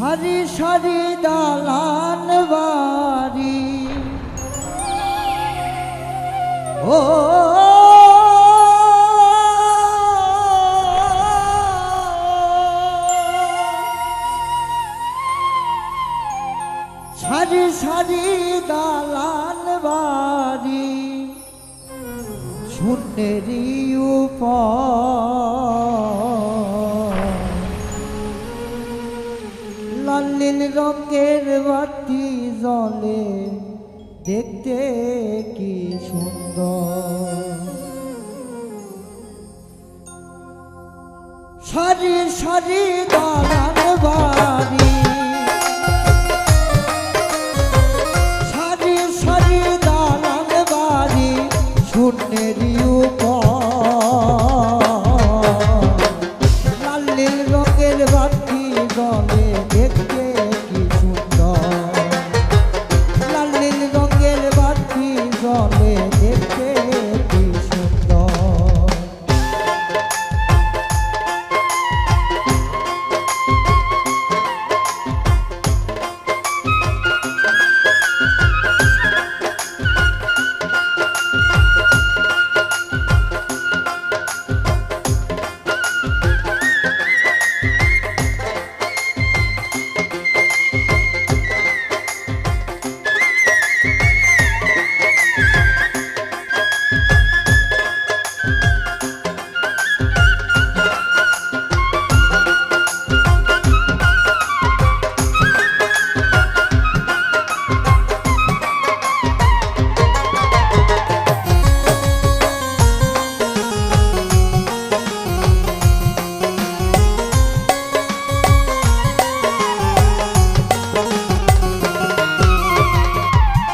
সারি সারি দালান বাড়ি। ও সারি সারি দালান বাড়ি। শূন্যেরই উপর লালিল রঙের বাতি জলে দেখতে কি সুন্দর। সারি সারি দাঁড়ান বাড়ি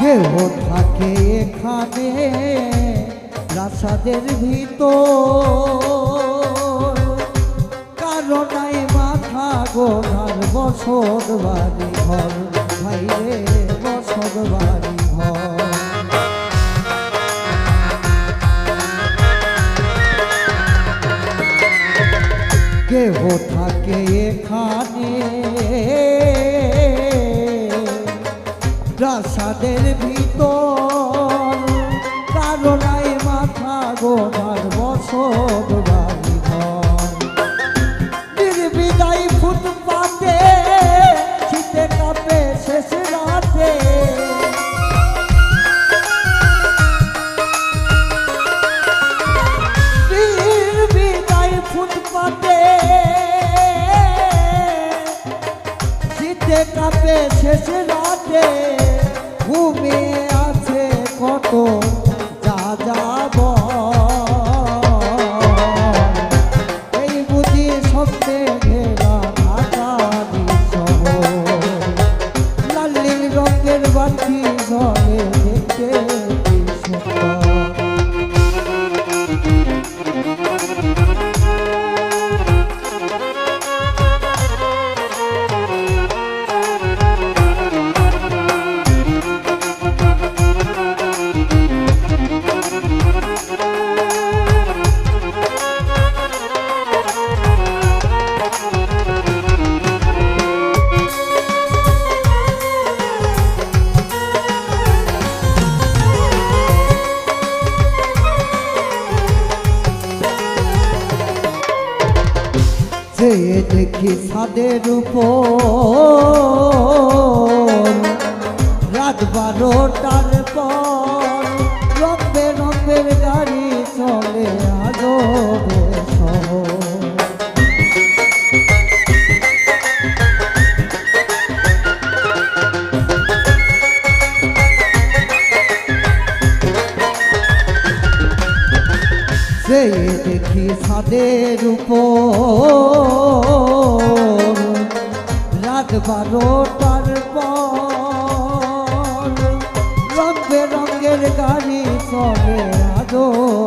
কেউ থাকে এখানে প্রাসাদের ভিতর। কারও নাই মাথা গোনার বসত বাড়ি ঘর, ভাইরে বসত বাড়ি ঘর থাকে এখানে প্রাসাদের ভিতর কারণায় মাথা গোনার বসত ছাদের উপর। রাত বারোটার পর রং বেরঙের গাড়ি চলে আদরে শহর সে দেখি ছাদের উপর বারোটার পর রং বেরঙের গাড়ি চলে আদরে।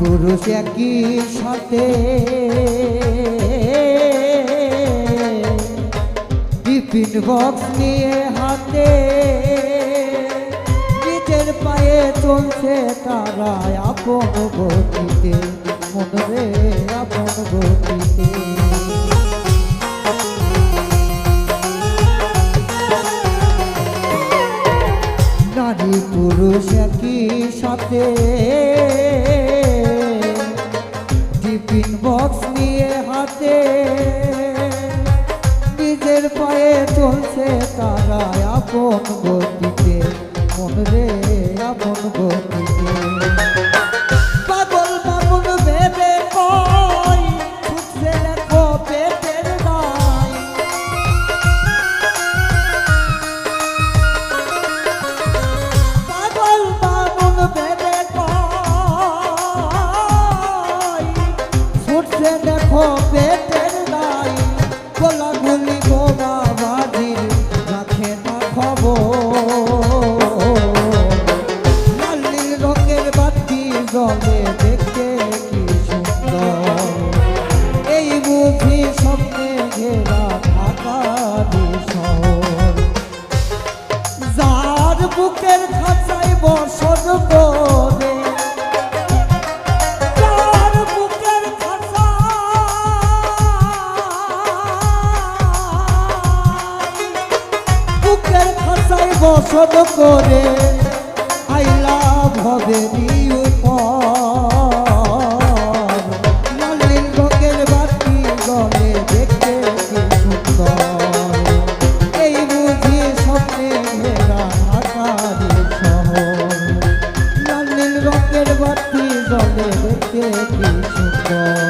পুরুষ একই সাথে। টিফিন বক্স নিয়ে হাতে নিজের পায়ে চলছে তারা আপন গতিতে। মনে রে আপন নিজের পায়ে চলছে তারা আপন গতিতে। মন রে আপন গতি Oh. God.